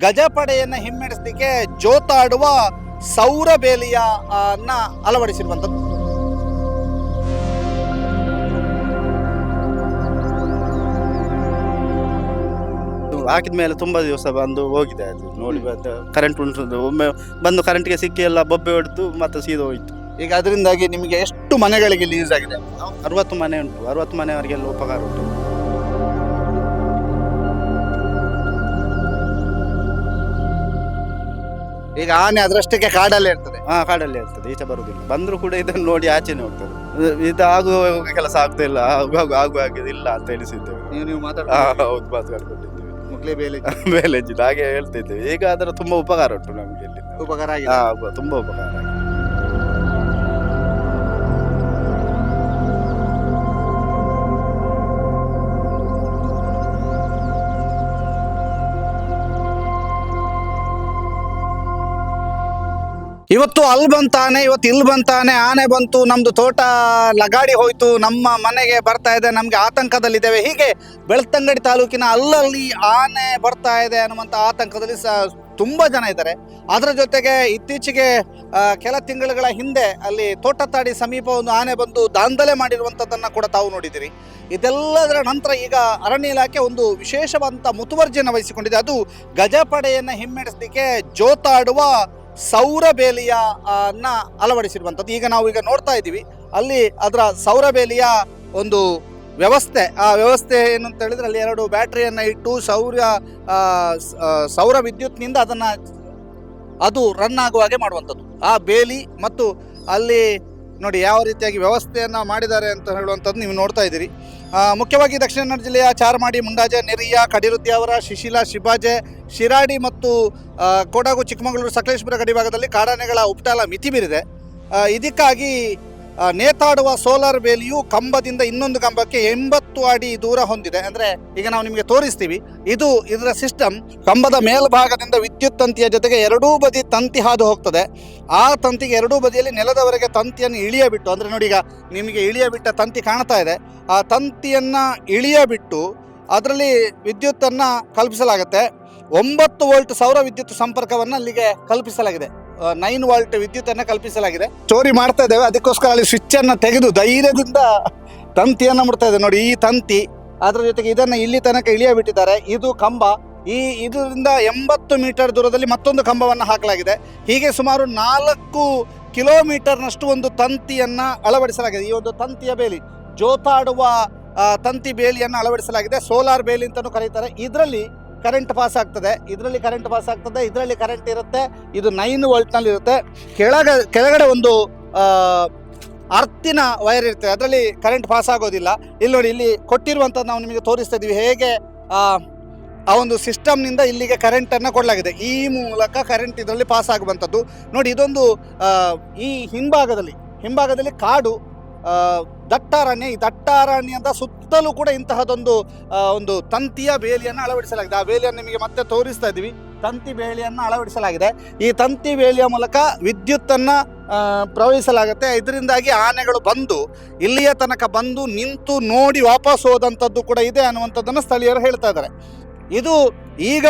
ಗಜಪಡೆಯನ್ನ ಹಿಮ್ಮೆಡಿಸಲಿಕ್ಕೆ ಜೋತಾಡುವ ಸೌರ ಬೇಲಿಯ ಅನ್ನ ಅಳವಡಿಸಿರುವಂಥದ್ದು. ಹಾಕಿದ ಮೇಲೆ ತುಂಬಾ ದಿವಸ ಬಂದು ಹೋಗಿದೆ ಅದು ನೋಡಿ ಕರೆಂಟ್ ಉಂಟು ಒಮ್ಮೆ ಬಂದು ಕರೆಂಟ್ಗೆ ಸಿಕ್ಕಿ ಎಲ್ಲ ಬೊಬ್ಬೆ ಹೊಡೆದು ಮತ್ತೆ ಸೀದಾ ಹೋಯ್ತು. ಈಗ ಅದರಿಂದಾಗಿ ನಿಮಗೆ ಎಷ್ಟು ಮನೆಗಳಿಗೆ ಇಲ್ಲಿ ಯೂಸ್ ಆಗಿದೆ? ಅರವತ್ತು ಮನೆ ಉಂಟು. ಅರವತ್ತು ಮನೆಯವರಿಗೆಲ್ಲ ಉಪಕಾರ ಉಂಟು. ಈಗ ಆನೆ ಅದರಷ್ಟಕ್ಕೆ ಕಾಡಲ್ಲೇ ಇರ್ತದೆ. ಹಾ ಕಾಡಲ್ಲಿ ಇರ್ತದೆ. ಈಚೆ ಬರುದಿಲ್ಲ. ಬಂದ್ರು ಕೂಡ ಇದನ್ನು ನೋಡಿ ಆಚೆನೆ ನೋಡ್ತದೆ ಇದು ಆಗುವ ಕೆಲಸ ಆಗ್ತಾ ಇಲ್ಲ. ಆಗುವಾಗ ಆಗುವಾಗ ಇಲ್ಲ ಅಂತ ಎಣಿಸಿದ್ದೇವೆ. ನೀವು ನೀವು ಹಾ, ಮಾತಾಡ್ತಾ ಹೌದು ಮಾತಾಡ್ಕೊಂಡಿದ್ದೇವೆ. ಮಕ್ಕಳೇ ಬೇಲಿ ಮೇಲೆ ಹಾಗೆ ಹೇಳ್ತಿದ್ದೇವೆ. ಈಗ ಅದರ ತುಂಬಾ ಉಪಕಾರ ಉಂಟು ನಮ್ಗೆ ಇಲ್ಲಿ. ಉಪಕಾರ ಹಾ ಆಗಿದೆ ತುಂಬಾ ಉಪಕಾರ. ಇವತ್ತು ಅಲ್ಲಿ ಬಂತಾನೆ, ಇವತ್ತು ಇಲ್ಲಿ ಬಂತಾನೆ, ಆನೆ ಬಂತು, ನಮ್ದು ತೋಟ ಲಗಾಡಿ ಹೋಯ್ತು, ನಮ್ಮ ಮನೆಗೆ ಬರ್ತಾ ಇದೆ, ನಮ್ಗೆ ಆತಂಕದಲ್ಲಿದ್ದೇವೆ. ಹೀಗೆ ಬೆಳ್ತಂಗಡಿ ತಾಲೂಕಿನ ಅಲ್ಲಲ್ಲಿ ಆನೆ ಬರ್ತಾ ಇದೆ ಅನ್ನುವಂಥ ಆತಂಕದಲ್ಲಿ ಸ ತುಂಬಾ ಜನ ಇದ್ದಾರೆ. ಅದರ ಜೊತೆಗೆ ಇತ್ತೀಚೆಗೆ ಕೆಲ ತಿಂಗಳುಗಳ ಹಿಂದೆ ಅಲ್ಲಿ ತೋಟತಾಡಿ ಸಮೀಪ ಒಂದು ಆನೆ ಬಂದು ದಾಂಧಲೆ ಮಾಡಿರುವಂಥದ್ದನ್ನು ಕೂಡ ತಾವು ನೋಡಿದಿರಿ ಇದೆಲ್ಲದರ ನಂತರ ಈಗ ಅರಣ್ಯ ಇಲಾಖೆ ಒಂದು ವಿಶೇಷವಾದಂಥ ಮುತುವರ್ಜಿಯನ್ನು ವಹಿಸಿಕೊಂಡಿದೆ. ಅದು ಗಜಪಡೆಯನ್ನು ಹಿಮ್ಮೆಡಿಸಲಿಕ್ಕೆ ಜೋತಾಡುವ ಸೌರ ಬೇಲಿಯ ಅನ್ನ ಅಳವಡಿಸಿರುವಂಥದ್ದು. ಈಗ ನಾವು ಈಗ ನೋಡ್ತಾ ಇದ್ದೀವಿ, ಅಲ್ಲಿ ಅದರ ಸೌರ ಬೇಲಿಯ ಒಂದು ವ್ಯವಸ್ಥೆ, ಆ ವ್ಯವಸ್ಥೆ ಏನು ಅಂತ ಹೇಳಿದ್ರೆ ಅಲ್ಲಿ ಎರಡು ಬ್ಯಾಟ್ರಿಯನ್ನು ಇಟ್ಟು ಸೌರ ಸೌರ ವಿದ್ಯುತ್ನಿಂದ ಅದನ್ನ ಅದು ರನ್ ಆಗುವ ಹಾಗೆ ಮಾಡುವಂಥದ್ದು. ಆ ಬೇಲಿ ಮತ್ತು ಅಲ್ಲಿ ನೋಡಿ ಯಾವ ರೀತಿಯಾಗಿ ವ್ಯವಸ್ಥೆಯನ್ನು ಮಾಡಿದ್ದಾರೆ ಅಂತ ಹೇಳುವಂಥದ್ದು ನೀವು ನೋಡ್ತಾ ಇದ್ದೀರಿ. ಮುಖ್ಯವಾಗಿ ದಕ್ಷಿಣ ಕನ್ನಡ ಜಿಲ್ಲೆಯ ಚಾರ್ಮಾಡಿ, ಮುಂಡಾಜೆ, ನೆರಿಯ ಕಡಿರುದ್ಯಾವರ ಶಿಶಿಲ, ಶಿಬಾಜೆ, ಶಿರಾಡಿ ಮತ್ತು ಕೊಡಗು, ಚಿಕ್ಕಮಗಳೂರು, ಸಕಲೇಶ್ಪುರ ಗಡಿಭಾಗದಲ್ಲಿ ಕಾಡಾನೆಗಳ ಉಪಟಾಲ ಮಿತಿ ಮೀರಿದೆ ಇದಕ್ಕಾಗಿ ನೇತಾಡುವ ಸೋಲಾರ್ ಬೇಲಿಯು ಕಂಬದಿಂದ ಇನ್ನೊಂದು ಕಂಬಕ್ಕೆ ಎಂಬತ್ತು ಅಡಿ ದೂರ ಹೊಂದಿದೆ. ಅಂದ್ರೆ ಈಗ ನಾವು ನಿಮಗೆ ತೋರಿಸ್ತೀವಿ. ಇದು ಇದರ ಸಿಸ್ಟಮ್ ಕಂಬದ ಮೇಲ್ಭಾಗದಿಂದ ವಿದ್ಯುತ್ ತಂತಿಯ ಜೊತೆಗೆ ಎರಡೂ ಬದಿ ತಂತಿ ಹಾದು ಹೋಗ್ತದೆ. ಆ ತಂತಿಗೆ ಎರಡೂ ಬದಿಯಲ್ಲಿ ನೆಲದವರೆಗೆ ತಂತಿಯನ್ನು ಇಳಿಯ ಬಿಟ್ಟು ಅಂದ್ರೆ ನೋಡಿ ಈಗ ನಿಮಗೆ ಇಳಿಯ ಬಿಟ್ಟ ತಂತಿ ಕಾಣ್ತಾ ಇದೆ. ಆ ತಂತಿಯನ್ನ ಇಳಿಯ ಬಿಟ್ಟು ಅದರಲ್ಲಿ ವಿದ್ಯುತ್ತನ್ನು ಕಲ್ಪಿಸಲಾಗುತ್ತೆ. ಒಂಬತ್ತು ವೋಲ್ಟ್ ಸೌರ ವಿದ್ಯುತ್ ಸಂಪರ್ಕವನ್ನು ಅಲ್ಲಿಗೆ ಕಲ್ಪಿಸಲಾಗಿದೆ. ನೈನ್ ವೋಲ್ಟ್ ವಿದ್ಯುತ್ತನ್ನು ಕಲ್ಪಿಸಲಾಗಿದೆ. ಚೋರಿ ಮಾಡ್ತಾ ಇದ್ದೇವೆ, ಅದಕ್ಕೋಸ್ಕರ ಅಲ್ಲಿ ಸ್ವಿಚ್ ಅನ್ನ ತೆಗೆದು ಧೈರ್ಯದಿಂದ ತಂತಿಯನ್ನ ಮುಡ್ತಾ ಇದೆ ನೋಡಿ, ಈ ತಂತಿ, ಅದರ ಜೊತೆಗೆ ಇದನ್ನ ಇಲ್ಲಿ ತನಕ ಇಳಿಯ ಬಿಟ್ಟಿದ್ದಾರೆ ಇದು ಕಂಬ, ಈ ಇದರಿಂದ ಎಂಬತ್ತು ಮೀಟರ್ ದೂರದಲ್ಲಿ ಮತ್ತೊಂದು ಕಂಬವನ್ನು ಹಾಕಲಾಗಿದೆ. ಹೀಗೆ ಸುಮಾರು ನಾಲ್ಕು ಕಿಲೋಮೀಟರ್ನಷ್ಟು ಒಂದು ತಂತಿಯನ್ನ ಅಳವಡಿಸಲಾಗಿದೆ. ಈ ಒಂದು ತಂತಿಯ ಬೇಲಿ, ಜೋತಾಡುವ ತಂತಿ ಬೇಲಿಯನ್ನು ಅಳವಡಿಸಲಾಗಿದೆ. ಸೋಲಾರ್ ಬೇಲಿ ಅಂತಲೂ ಕರೀತಾರೆ. ಇದರಲ್ಲಿ ಕರೆಂಟ್ ಪಾಸ್ ಆಗ್ತದೆ. ಇದರಲ್ಲಿ ಕರೆಂಟ್ ಪಾಸ್ ಆಗ್ತದೆ ಇದರಲ್ಲಿ ಕರೆಂಟ್ ಇರುತ್ತೆ. ಇದು ನೈನ್ ವೋಲ್ಟ್ನಲ್ಲಿ ಇರುತ್ತೆ. ಕೆಳಗ ಕೆಳಗಡೆ ಒಂದು ಅರ್ತಿನ ವೈರ್ ಇರ್ತದೆ ಅದರಲ್ಲಿ ಕರೆಂಟ್ ಪಾಸ್ ಆಗೋದಿಲ್ಲ. ಇಲ್ಲಿ ನೋಡಿ ಇಲ್ಲಿ ಕೊಟ್ಟಿರುವಂಥದ್ದು ನಾವು ನಿಮಗೆ ತೋರಿಸ್ತಾ ಇದ್ದೀವಿ. ಹೇಗೆ ಆ, ಒಂದು ಸಿಸ್ಟಮ್ನಿಂದ ಇಲ್ಲಿಗೆ ಕರೆಂಟನ್ನು ಕೊಡಲಾಗಿದೆ. ಈ ಮೂಲಕ ಕರೆಂಟ್ ಇದರಲ್ಲಿ ಪಾಸ್ ಆಗುವಂಥದ್ದು. ನೋಡಿ ಇದೊಂದು ಈ ಹಿಂಭಾಗದಲ್ಲಿ ಹಿಂಭಾಗದಲ್ಲಿ ಕಾಡು ದಟ್ಟಾರಣ್ಯ, ಈ ದಟ್ಟಾರಣ್ಯದ ಸುತ್ತಲೂ ಕೂಡ ಇಂತಹದೊಂದು ಒಂದು ತಂತಿಯ ಬೇಲಿಯನ್ನು ಅಳವಡಿಸಲಾಗಿದೆ. ಆ ಬೇಲಿಯನ್ನು ನಿಮಗೆ ಮತ್ತೆ ತೋರಿಸ್ತಾ ಇದ್ದೀವಿ. ತಂತಿ ಬೇಲಿಯನ್ನು ಅಳವಡಿಸಲಾಗಿದೆ. ಈ ತಂತಿ ಬೇಲಿಯ ಮೂಲಕ ವಿದ್ಯುತ್ತನ್ನು ಪ್ರವಹಿಸಲಾಗುತ್ತೆ. ಇದರಿಂದಾಗಿ ಆನೆಗಳು ಬಂದು ಇಲ್ಲಿಯ ತನಕ ಬಂದು ನಿಂತು ನೋಡಿ ವಾಪಸ್ ಹೋದಂಥದ್ದು ಕೂಡ ಇದೆ ಅನ್ನುವಂಥದ್ದನ್ನು ಸ್ಥಳೀಯರು ಹೇಳ್ತಾ ಇದ್ದಾರೆ. ಇದು ಈಗ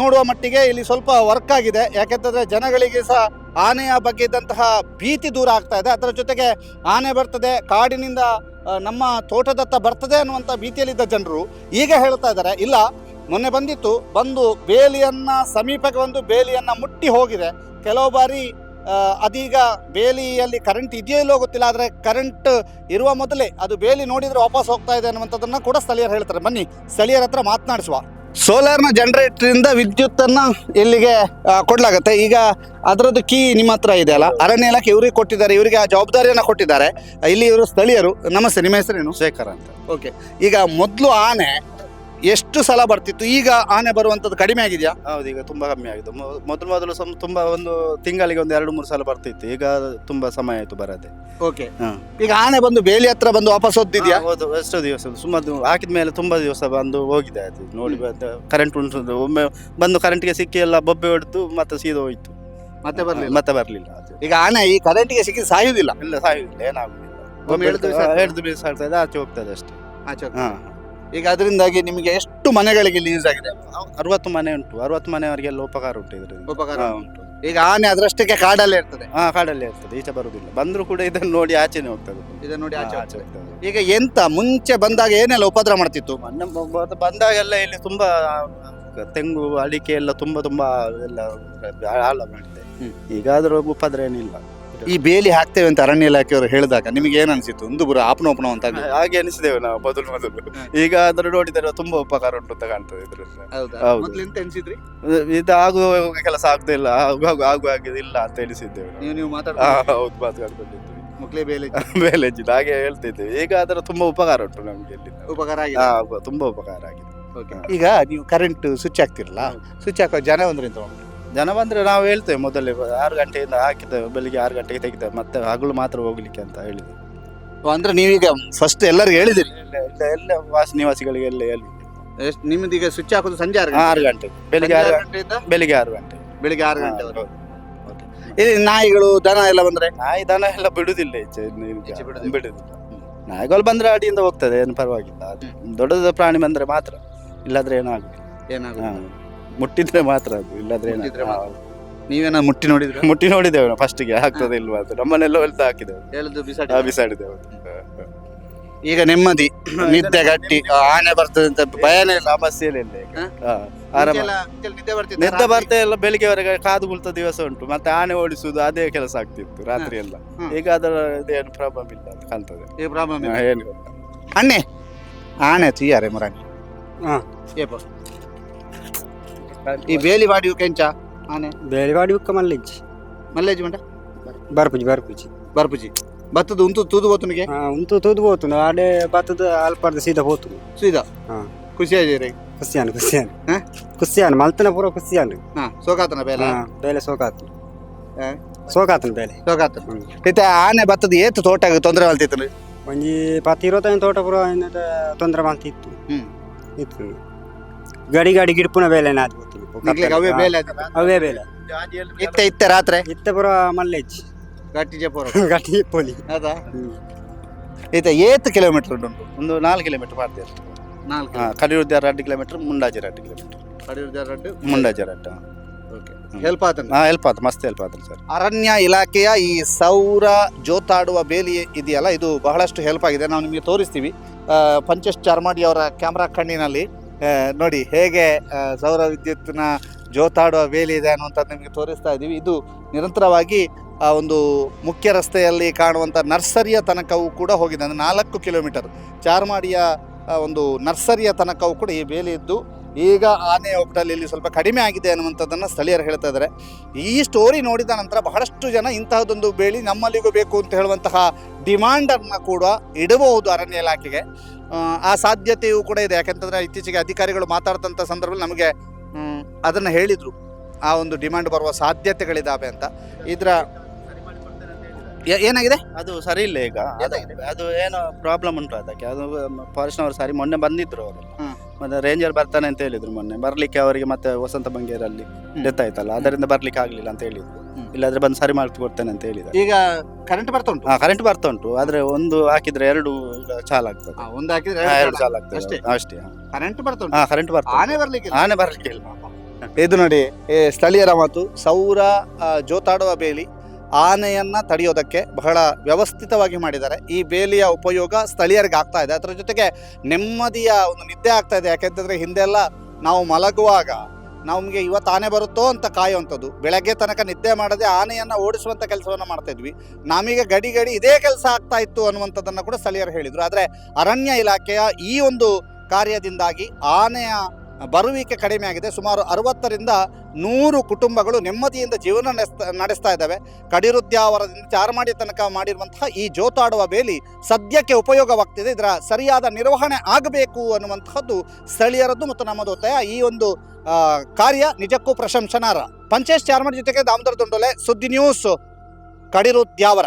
ನೋಡುವ ಮಟ್ಟಿಗೆ ಇಲ್ಲಿ ಸ್ವಲ್ಪ ವರ್ಕ್ ಆಗಿದೆ. ಯಾಕೆಂತಂದ್ರೆ ಜನಗಳಿಗೆ ಸಹ ಆನೆಯ ಬಗ್ಗೆ ಇದ್ದಂತಹ ಭೀತಿ ದೂರ ಆಗ್ತಾ ಇದೆ. ಅದರ ಜೊತೆಗೆ ಆನೆ ಬರ್ತದೆ, ಕಾಡಿನಿಂದ ನಮ್ಮ ತೋಟದತ್ತ ಬರ್ತದೆ ಅನ್ನುವಂಥ ಭೀತಿಯಲ್ಲಿದ್ದ ಜನರು ಈಗ ಹೇಳ್ತಾ ಇದ್ದಾರೆ. ಇಲ್ಲ, ಮೊನ್ನೆ ಬಂದಿತ್ತು, ಬಂದು ಬೇಲಿಯನ್ನ, ಸಮೀಪಕ್ಕೆ ಬಂದು ಬೇಲಿಯನ್ನ ಮುಟ್ಟಿ ಹೋಗಿದೆ. ಕೆಲವು ಬಾರಿ ಅದೀಗ ಬೇಲಿಯಲ್ಲಿ ಕರೆಂಟ್ ಇದೆಯೋ ಇಲ್ಲೋ ಗೊತ್ತಿಲ್ಲ, ಆದರೆ ಕರೆಂಟ್ ಇರುವ ಮೊದಲೇ ಅದು ಬೇಲಿ ನೋಡಿದರೆ ವಾಪಸ್ ಹೋಗ್ತಾ ಇದೆ ಅನ್ನುವಂಥದ್ದನ್ನು ಕೂಡ ಸ್ಥಳೀಯರು ಹೇಳ್ತಾರೆ. ಬನ್ನಿ, ಸ್ಥಳೀಯರ ಹತ್ರ ಮಾತನಾಡಿಸುವ. ಸೋಲಾರ್ನ ಜನರೇಟರಿಂದ ವಿದ್ಯುತ್ತನ್ನ ಇಲ್ಲಿಗೆ ಕೊಡಲಾಗುತ್ತೆ ಕೊಡ್ಲಾಗತ್ತೆ. ಈಗ ಅದರದ್ದು ಕೀ ನಿಮ್ಮ ಹತ್ರ ಇದೆ ಅಲ್ಲ? ಅರಣ್ಯ ಇಲಾಖೆ ಇವರಿಗೆ ಕೊಟ್ಟಿದ್ದಾರೆ. ಇವರಿಗೆ ಆ ಜವಾಬ್ದಾರಿಯನ್ನ ಕೊಟ್ಟಿದ್ದಾರೆ. ಇಲ್ಲಿ ಇವರು ಸ್ಥಳೀಯರು. ನಮಸ್ತೆ ನಿಮ್ಮ ಹೆಸರೇನು? ಶೇಖರ್ ಅಂತ. ಓಕೆ ಈಗ ಮೊದಲು ಆನೆ ಎಷ್ಟು ಸಲ ಬರ್ತಿತ್ತು? ಈಗ ಆನೆ ಬರುವಂಥದ್ದು ಕಡಿಮೆ ಆಗಿದೆಯಾ? ಹೌದು ಈಗ ತುಂಬಾ ಕಮ್ಮಿ ಆಗಿದೆ. ಮೊದಲು ಮೊದಲು ಸಮ ತುಂಬಾ ಒಂದು ತಿಂಗಳಿಗೆ ಒಂದು ಎರಡು ಮೂರು ಸಲ ಬರ್ತಿತ್ತು. ಈಗ ತುಂಬಾ ಸಮಯ ಆಯ್ತು ಬರದೆ. ಓಕೆ. ಹಾ. ಈಗ ಆನೆ ಬಂದು ಬೇಲಿ ಹತ್ರ ಬಂದು ವಾಪಸ್ ಹೋಗ್ತಿದ್ಯಾ ಹೌದು ಎಷ್ಟೋ ದಿವಸ ಸುಮಾರು ಹಾಕಿದ ಮೇಲೆ ತುಂಬಾ ದಿವಸ ಬಂದು ಹೋಗಿದೆ ಅದು. ನೋಡಿ ಕರೆಂಟ್ ಉಂಟು. ಒಮ್ಮೆ ಬಂದು ಕರೆಂಟ್ಗೆ ಸಿಕ್ಕಿ ಎಲ್ಲ ಬೊಬ್ಬೆ ಹೊಡೆದು ಮತ್ತೆ ಸೀದಾ ಹೋಯ್ತು. ಮತ್ತೆ ಬರ್ಲಿಲ್ಲ? ಮತ್ತೆ ಬರ್ಲಿಲ್ಲ ಅದು. ಈಗ ಆನೆ ಈ ಕರೆಂಟಿಗೆ ಸಿಕ್ಕಿ ಸಾಯುವುದಿಲ್ಲ? ಇಲ್ಲ ಸಾಯುವುದಿಲ್ಲ ಏನಾಗುದಿಲ್ಲ. ಒಮ್ಮೆ ಎರಡು ದಿವಸ- ಎರಡು ದಿವಸ ಆಗ್ತದೆ ಆಚೆ ಹೋಗ್ತದೆ ಅಷ್ಟೇ. ಆಚೆ ಹಾ. ಈಗ ಅದರಿಂದಾಗಿ ನಿಮಗೆ ಎಷ್ಟು ಮನೆಗಳಿಗೆ ಇಲ್ಲಿ ಯೂಸ್ ಆಗಿದೆ? ಅರವತ್ತು ಮನೆ ಉಂಟು. ಅರವತ್ತು ಮನೆಯವರಿಗೆಲ್ಲ ಉಪಕಾರ ಉಂಟು ಇದರಿಂದ ಉಪಕಾರ ಹಾ, ಉಂಟು. ಈಗ ಆನೆ ಅದರಷ್ಟಕ್ಕೆ ಕಾಡಲ್ಲೇ ಇರ್ತದೆ. ಹಾ ಕಾಡಲ್ಲೇ ಇರ್ತದೆ. ಈಚೆ ಬರುವುದಿಲ್ಲ ಬಂದರೂ ಕೂಡ ಇದನ್ನು ನೋಡಿ ಆಚೆನೆ ಹೋಗ್ತದೆ. ಇದನ್ನ ನೋಡಿ ಆಚೆ ಆಚೆ ಹೋಗ್ತದೆ. ಹೋಗ್ತದೆ. ಈಗ ಎಂತ ಮುಂಚೆ ಬಂದಾಗ ಏನೆಲ್ಲ ಉಪದ್ರ ಮಾಡ್ತಿತ್ತು? ಮೊನ್ನೆ ಬ- ಬ- ಬಂದಾಗೆಲ್ಲ ಇಲ್ಲಿ ತುಂಬಾ ತೆಂಗು ಅಡಿಕೆ ಎಲ್ಲ ತುಂಬಾ ತುಂಬಾ ಎಲ್ಲ ಹಾಳ ಮಾಡಿದೆ ಹ್ಮ್. ಈಗ ಅದ್ರ ಉಪದ್ರ ಏನಿಲ್ಲ. ಈ ಬೇಲಿ ಹಾಕ್ತೇವೆ ಅಂತ ಅರಣ್ಯ ಇಲಾಖೆಯವರು ಹೇಳಿದಾಗ ನಿಮಗೆ ಏನ್ ಅನಿಸಿತು ಒಂದು ಬುರ ಆಪನೋಪನ ಅಂತ. ಹಾಗೆ ಅನಿಸಿದೆವು ನಾವು ಮೊದಲು ಮೊದಲು. ಈಗ ಅದನ್ನು ನೋಡಿದರೆ ತುಂಬಾ ಉಪಕಾರ ಉಂಟು ಅಂತ ಕಾಣ್ತದೆ ಇದ್ರಿಂದ ಎಂತ ಅನ್ಸಿದ್ರಿ? ಇದು ಆಗುವ ಕೆಲಸ ಆಗ್ತಿಲ್ಲ ಆಗುವಾಗ ಆಗುವ ಇಲ್ಲ ಅಂತ ಎಣಿಸಿದ್ದೇವೆ ನಾವು. ನೀವು ಹೌದು ಬೇಲಿ ಮೇಲೆ ಹಾಗೆ ಹೇಳ್ತಿದ್ದೆ ಈಗ ಅದರ ತುಂಬಾ ಉಪಕಾರ ಉಂಟು ನಮ್ಗೆ ಇಲ್ಲಿ ಉಪಕಾರ ಆಗಿದೆ. ತುಂಬಾ ಉಪಕಾರ ಆಗಿದೆ. ಈಗ ನೀವು ಕರೆಂಟ್ ಸ್ವಿಚ್ ಹಾಕ್ತಿರಲ್ಲ? ಸ್ವಿಚ್ ಹಾಕೋ ಜನ ಒಂದ್ರಿಂದ ಜನ ಬಂದರೆ ನಾವು ಹೇಳ್ತೇವೆ ಮೊದಲೇ ಆರು ಗಂಟೆಯಿಂದ ಹಾಕಿದ್ದೇವೆ ಬೆಳಿಗ್ಗೆ ಆರು ಗಂಟೆಗೆ ತೆಗಿತೇವೆ ಮತ್ತೆ ಹಗಲು ಮಾತ್ರ ಹೋಗ್ಲಿಕ್ಕೆ ಅಂತ ಹೇಳಿದ್ವಿ ಅಂದ್ರೆ ನೀವೀಗ ಫಸ್ಟ್ ಎಲ್ಲರಿಗೂ ಹೇಳಿದಿರಿ? ಎಲ್ಲ ಎಲ್ಲ ಎಲ್ಲ ವಾಸ ನಿವಾಸಿಗಳಿಗೆ ಎಲ್ಲ ಹೇಳಿ ಎಷ್ಟ್- ನಿಮ್ದೀಗ ಸ್ವಿಚ್ ಹಾಕೋದು ಸಂಜೆ ಆರು ಗಂಟೆ? ಆರು ಗಂಟೆ ಬೆಳಿಗ್ಗೆ ಆರು ಗಂಟೆಯಿಂದ? ಬೆಳಿಗ್ಗೆ ಆರು ಗಂಟೆ. ಬೆಳಿಗ್ಗೆ ಆರು ಗಂಟೆ. ಇಲ್ಲಿ ನಾಯಿಗಳು ದನ ಎಲ್ಲ ಬಂದ್ರೆ? ನಾಯಿ ದನ ಎಲ್ಲ ಬಿಡುದಿಲ್ಲ ಈಚೆ ಇನ್ನು ಈಗ ಈಚೆ ಬಿಡುದಿಲ್ಲ. ಬಿಡುದಿಲ್ಲ. ನಾಯಿಗಳು ಬಂದ್ರೆ ಅಡಿಯಿಂದ ಹೋಗ್ತದೆ ಏನು ಪರವಾಗಿಲ್ಲ. ಅದು ದೊಡ್ಡದ ಪ್ರಾಣಿ ಬಂದ್ರೆ ಮಾತ್ರ ಇಲ್ಲಾದ್ರೆ ಏನಾಗುತ್ತೆ ಏನಾಗುತ್ತೆ. ಮುಟ್ಟಿದ್ರೆ ಮಾತ್ರ ಅದು ಇಲ್ಲಾದ್ರೆ ಏನಾಗುದಿಲ್ಲ. ಮುಟ್ಟಿದ್ರೆ ಮಾತ್ರ. ನೀವೇನ ಮುಟ್ಟಿ ನೋಡಿದ್ರೆ? ಮುಟ್ಟಿ ನೋಡಿದ್ದೇವೆ ನಾವು ಫಸ್ಟಿಗೆ ಆಗ್ತದೆ ಇಲ್ವಾ ಅಂತ. ನಮ್ಮನ್ನೆಲ್ಲ ಹೊಲ್ದು ಹಾಕಿದೆ ಹೇಳುದು ಆ, ಬಿಸಾಡಿ ಬಿಸಾಡಿದ್ದೇವೆ. ಈಗ ನೆಮ್ಮದಿ ನಿದ್ದೆ ಗಟ್ಟಿ ಆ, ಆನೆ ಬರ್ತದೆ ಅಂತ ಭಯನೇ ಇಲ್ಲ ಸಮಸ್ಯೆ ಇಲ್ಲ ಈಗ. ಹಾ? ಹಾ, ಆರಾಮ. ಮುಂಚೆಲ್ಲ ನಿದ್ದೆ ಬರ್ತಿತ್ತು ನಿದ್ದೆ ಬರ್ತಾ ಎಲ್ಲ ಬೆಳಿಗ್ಗೆವರೆಗೆ ಕಾದು ಕುಳಿತ ದಿವಸ ಉಂಟು ಮತ್ತೆ ಆನೆ ಓಡಿಸುದು ಅದೇ ಕೆಲಸ ಆಗ್ತಿತ್ತು ರಾತ್ರಿ ಎಲ್ಲ. ಈಗ ಅದರ ಇದೇನು ಪ್ರಾಬ್ಲಮ್ ಇಲ್ಲ ಅಂತ ಕಾಣ್ತದೆ. ಹಾ, ಏನು ಗೊತ್ತ. ಅಣ್ಣೆ ಆನೆ ತುಯ್ಯಾರೆ ಮರಾನಿ? ಹಾ. ಏಪ ಈ ಬೇಲಿ ಬಾಡಿಯು ಕೆಂಚ ಆನೆ. ಬೇಳಿವಾಡಿ ಉಕ್ಕ ಮಲ್ಲಿಜ್ಜಿ ಮಲ್ಲೇಜಿ ಮಂಡ ಬರ್ಪುಜಿ ಬರ್ಪುಜಿ. ಬರ್ಪುಜಿ. ಬತ್ತದ ಉಂತು ತೂದು ಹೋತುನಿಗೆ ಆ, ಉಂತು ತೂದು ಹೋತುಂಡು ಆಡೆ ಬತ್ತದ ಅಲ್ಪಾರ್ದ ಸೀದಾ ಹೋತು ಸೀದಾ? ಹಾ. ಖುಷಿ ಆಜಿ ಖುಷಿಯಾನ್ ಖುಷಿಯಾನ್. ಹಾ? ಖುಷಿಯಾನ್ ಮಲ್ತನ ಪೂರ ಖುಷಿಯಾನ್. ಹಾ ಸೋಕಾತನ ಬೇಲ? ಹಾ ಬೇಲೆ ಸೋಕಾತು ಆ, ಸೋಕಾತನ ಬೇಲೆ. ಸೋಕಾತನ. ಹ್ಮ್. ಇತ್ತ ಆನೆ ಬತ್ತದ ಏತ್ ತೋಟ ತೊಂದರೆ ಮಲ್ತಿತ್ತು ಒಂಜಿ ಪತ್ತು ಇರುವತ್ತೈದು ತೋಟ ಪೂರ ತೊಂದರೆ ಮಾಡ್ತಿತ್ತು ಹ್ಮ್. ಇತ್ತು. ಗಡಿ ಗಡಿ ಗಿಡ್ಪುನ ಬೇಲೆ ನಾದ್ಬೋದು. ನಿಗ್ಲಿಕ್ಕೆ ಅವೇ ಬೇಲೆ ಆಯ್ತು. ಅವೇ ಬೇಲೆ. ಇತ್ತೆ ಇತ್ತೆ ರಾತ್ರಿ? ಇತ್ತ ಪೂರ ಮಲ್ಲೇಜ್. ಗಟ್ಟಿ ಜಪೋರ ಗಟ್ಟಿ ಪೋಲಿ ಅದಾ ಇತ್ತೆ ಏತ್ ಕಿಲೋಮೀಟರ್ ಉಂಟು. ಒಂದು ನಾಲ್ಕು ಕಿಲೋಮೀಟರ್ ಮಾಡ್ತೀರ. ನಾಲ್ಕು ಕಿಲೋಮೀಟರ್ ಕಡಿಯುದ್ದ ಎರಡು ಕಿಲೋಮೀಟರ್ ಮುಂಡಾಜಿ ಎರಡು ಕಿಲೋಮೀಟರ್ ಮುಂಡಾಜಿ. ಎರಡು ಹೆಲ್ಪ್ ಆತನ ಹಾಂ ಹೆಲ್ಪ್ ಆಯ್ತು ಮಸ್ತ್ ಹೆಲ್ಪ್ ಆತು ಸರ್. ಅರಣ್ಯ ಇಲಾಖೆಯ ಈ ಸೌರ ಜೋತಾಡುವ ಬೇಲಿ ಇದೆಯಲ್ಲ ಇದು ಬಹಳಷ್ಟು ಹೆಲ್ಪ್ ಆಗಿದೆ. ನಾವು ನಿಮಗೆ ತೋರಿಸ್ತೀವಿ. ಆ, ಪಂಚೇಶ್ ಚಾರ್ಮಾಡಿ ಅವರ ಕ್ಯಾಮ್ರಾ ಕಣ್ಣಿನಲ್ಲಿ. ನೋಡಿ, ಹೇಗೆ ಸೌರ ವಿದ್ಯುತ್ತಿನ ಜೋತಾಡುವ ಬೇಲಿ ಇದೆ ಅನ್ನುವಂಥದ್ದು ನಿಮಗೆ ತೋರಿಸ್ತಾ ಇದ್ದೀವಿ. ಇದು ನಿರಂತರವಾಗಿ, ಆ, ಒಂದು ಮುಖ್ಯ ರಸ್ತೆಯಲ್ಲಿ ಕಾಣುವಂಥ ನರ್ಸರಿಯ ತನಕವೂ ಕೂಡ ಹೋಗಿದೆ. ಅಂದರೆ ನಾಲ್ಕು ಕಿಲೋಮೀಟರ್ ಚಾರ್ಮಾಡಿಯ ಒಂದು ನರ್ಸರಿಯ ತನಕವೂ ಕೂಡ ಈ ಬೇಲಿ ಇದ್ದು ಈಗ ಆನೆ ಒಬ್ಬಟಲ್ಲಿ ಇಲ್ಲಿ ಸ್ವಲ್ಪ ಕಡಿಮೆ ಆಗಿದೆ ಅನ್ನುವಂಥದ್ದನ್ನು ಸ್ಥಳೀಯರು ಹೇಳ್ತಾ ಇದ್ದಾರೆ. ಈ ಸ್ಟೋರಿ ನೋಡಿದ ನಂತರ ಬಹಳಷ್ಟು ಜನ ಇಂತಹದೊಂದು ಬೇಲಿ ನಮ್ಮಲ್ಲಿಗೂ ಬೇಕು ಅಂತ ಹೇಳುವಂತಹ ಡಿಮಾಂಡನ್ನು ಕೂಡ ಇಡಬಹುದು ಅರಣ್ಯ ಇಲಾಖೆಗೆ. ಆ, ಸಾಧ್ಯತೆಯೂ ಕೂಡ ಇದೆ. ಯಾಕಂತಂದರೆ ಇತ್ತೀಚೆಗೆ ಅಧಿಕಾರಿಗಳು ಮಾತಾಡ್ತಂಥ ಸಂದರ್ಭದಲ್ಲಿ ನಮಗೆ ಅದನ್ನು ಹೇಳಿದರು. ಆ ಒಂದು ಡಿಮ್ಯಾಂಡ್ ಬರುವ ಸಾಧ್ಯತೆಗಳಿದ್ದಾವೆ ಅಂತ. ಇದರ ಏನಾಗಿದೆ? ಅದು ಸರಿ ಇಲ್ಲ ಈಗ. ಅದು ಅದು ಏನೋ ಪ್ರಾಬ್ಲಮ್ ಉಂಟು ಅದಕ್ಕೆ. ಅದು ಫಾರೆಸ್ಟ್ನವರು ಸರಿ ಮೊನ್ನೆ ಬಂದಿದ್ರು ಅವರು. ಮತ್ತೆ ರೇಂಜರ್ ಬರ್ತಾನೆ ಅಂತ ಹೇಳಿದ್ರು ಮೊನ್ನೆ. ಬರ್ಲಿಕ್ಕೆ ಅವರಿಗೆ ಮತ್ತೆ ವಸಂತ ಬಂಗೇರಲ್ಲಿ ಡೆತ್ ಆಯ್ತಲ್ಲ ಅದರಿಂದ ಬರ್ಲಿಕ್ಕೆ ಆಗ್ಲಿಲ್ಲ ಅಂತ ಹೇಳಿದ್ರು. ಇಲ್ಲಾದ್ರೆ ಬಂದು ಸರಿ ಮಾಡಿ ಕೊಡ್ತೇನೆ ಅಂತ ಹೇಳಿದ್ರು ಈಗ ಕರೆಂಟ್ ಬರ್ತಾ ಉಂಟು? ಹಾ ಕರೆಂಟ್ ಬರ್ತಾ ಉಂಟು. ಆದ್ರೆ ಒಂದು ಹಾಕಿದ್ರೆ ಎರಡು ಚಾಲ್ ಆಗ್ತದೆ. ಆ, ಒಂದು ಹಾಕಿದ್ರೆ ಹಾ, ಎರಡು ಚಾಲ್ ಆಗ್ತದೆ. ಅಷ್ಟೇ. ಅಷ್ಟೇ ಕರೆಂಟ್ ಬರ್ತಾ ಉಂಟು? ಹಾ ಕರೆಂಟ್ ಬರ್ತದೆ ಆನೆ ಬರ್ಲಿಕ್ಕೆ ಆನೆ ಬರ್ಲಿಕ್ಕೆ ಇಲ್ಲ ಇದು ನೋಡಿ ಏ, ಸ್ಥಳೀಯರ ಮಾತು. ಸೌರ ಆ, ಜೋತಾಡುವ ಬೇಲಿ. ಆನೆಯನ್ನ ತಡೆಯೋದಕ್ಕೆ ಬಹಳ ವ್ಯವಸ್ಥಿತವಾಗಿ ಮಾಡಿದ್ದಾರೆ. ಈ ಬೇಲಿಯ ಉಪಯೋಗ ಸ್ಥಳೀಯರಿಗೆ ಆಗ್ತಾ ಇದೆ. ಅದರ ಜೊತೆಗೆ ನೆಮ್ಮದಿಯ ಒಂದು ನಿದ್ದೆ ಆಗ್ತಾ ಇದೆ. ಯಾಕೆಂತಂದರೆ ಹಿಂದೆಲ್ಲ ನಾವು ಮಲಗುವಾಗ ನಮಗೆ ಇವತ್ತು ಆನೆ ಬರುತ್ತೋ ಅಂತ ಕಾಯುವಂಥದ್ದು. ಬೆಳಗ್ಗೆ ತನಕ ನಿದ್ದೆ ಮಾಡದೆ ಆನೆಯನ್ನು ಓಡಿಸುವಂಥ ಕೆಲಸವನ್ನು ಮಾಡ್ತಾಯಿದ್ವಿ ನಮಗೆ ಗಡಿ ಗಡಿ ಇದೇ ಕೆಲಸ ಆಗ್ತಾ ಇತ್ತು ಅನ್ನುವಂಥದ್ದನ್ನು ಕೂಡ ಸ್ಥಳೀಯರು ಹೇಳಿದರು. ಆದರೆ ಅರಣ್ಯ ಇಲಾಖೆಯ ಈ ಒಂದು ಕಾರ್ಯದಿಂದಾಗಿ ಆನೆಯ ಬರುವಿಕೆ ಕಡಿಮೆ ಆಗಿದೆ. ಸುಮಾರು ಅರವತ್ತರಿಂದ ನೂರು ಕುಟುಂಬಗಳು ನೆಮ್ಮದಿಯಿಂದ ಜೀವನ ನಡೆಸ್ತಾ ಇದ್ದಾವೆ. ಕಡಿರುದ್ಯಾವರದಿಂದ ಚಾರ್ಮಾಡಿ ತನಕ ಮಾಡಿರುವಂತಹ ಈ ಜೋತಾಡುವ ಬೇಲಿ ಸದ್ಯಕ್ಕೆ ಉಪಯೋಗವಾಗ್ತಿದೆ. ಇದರ ಸರಿಯಾದ ನಿರ್ವಹಣೆ ಆಗಬೇಕು ಅನ್ನುವಂತಹದ್ದು ಸ್ಥಳೀಯರದ್ದು ಮತ್ತು ನಮ್ಮದು ಈ ಒಂದು ಕಾರ್ಯ ನಿಜಕ್ಕೂ ಪ್ರಶಂಸನಾರ್ಹ ಪಂಚೇಶ್ ಚಾರ್ಮಾಡಿ ಜೊತೆಗೆ ದಾಮೋದರ ದುಂಡೋಲೆ, ಸುದ್ದಿ news Kadirudyavara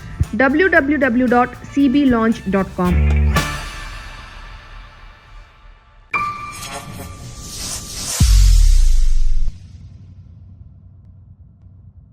www.cblaunch.com.